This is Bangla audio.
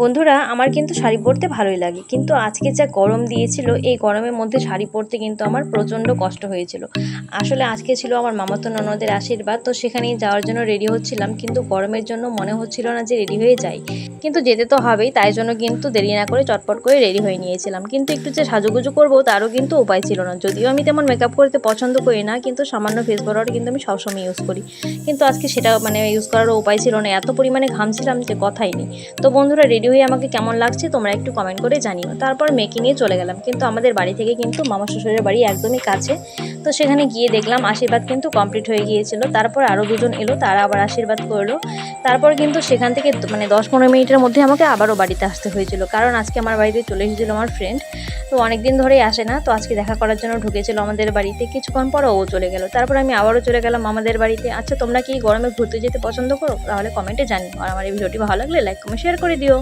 বন্ধুরা, আমার কিন্তু শাড়ি পরতে ভালোই লাগে। কিন্তু আজকে যা গরম দিয়েছিল, এই গরমের মধ্যে শাড়ি পরতে কিন্তু আমার প্রচণ্ড কষ্ট হয়েছিল। আসলে আজকে ছিল আমার মামাতো ননদের আশীর্বাদ, তো সেখানেই যাওয়ার জন্য রেডি হচ্ছিলাম, কিন্তু গরমের জন্য মনে হচ্ছিল না যে রেডি হয়ে যাই। কিন্তু যেতে তো হবেই, তাই জন্য কিন্তু দেরি না করে চটপট করে রেডি হয়ে নিয়েছিলাম। কিন্তু একটু যে সাজুগুজু করব, তারও কিন্তু উপায় ছিল না। যদিও আমি তেমন মেকআপ করতে পছন্দ করি না, কিন্তু সামান্য ফেস পাউডার কিন্তু আমি সবসময় ইউজ করি। কিন্তু আজকে সেটা মানে ইউজ করারও উপায় ছিল না। এত পরিমাণে ঘামছিলাম যে কথাই নেই। তো বন্ধুরা রেডি হয়ে আমাকে কেমন লাগছে তোমরা একটু কমেন্ট করে জানিও। তারপর মেয়েকে নিয়ে চলে গেলাম। কিন্তু আমাদের বাড়ি থেকে কিন্তু মামা শ্বশুরের বাড়ি একদমই কাছে। তো সেখানে গিয়ে দেখলাম আশীর্বাদ কিন্তু কমপ্লিট হয়ে গিয়েছিল। তারপর আরও দুজন এলো, তারা আবার আশীর্বাদ করল। তারপর কিন্তু সেখান থেকে মানে দশ পনেরো মিনিটের মধ্যে আমাকে আবারও বাড়িতে আসতে হয়েছিল। কারণ আজকে আমার বাড়িতে চলে এসেছিল আমার ফ্রেন্ড তো অনেক দিন ধরেই আসে না। তো আজকে দেখা করার জন্য ঢুকেছিল আমাদের বাড়িতে। কিছুক্ষণ পর ও চলে গেল। তারপর আমি আবারও চলে গেলাম আমাদের বাড়িতে। আচ্ছা তোমরা কি গরমে ঘুরতে যেতে পছন্দ করো? তাহলে কমেন্টে জানিও। আর আমার এই ভিডিওটি ভালো লাগলে লাইক কমেন্ট শেয়ার করে দিও।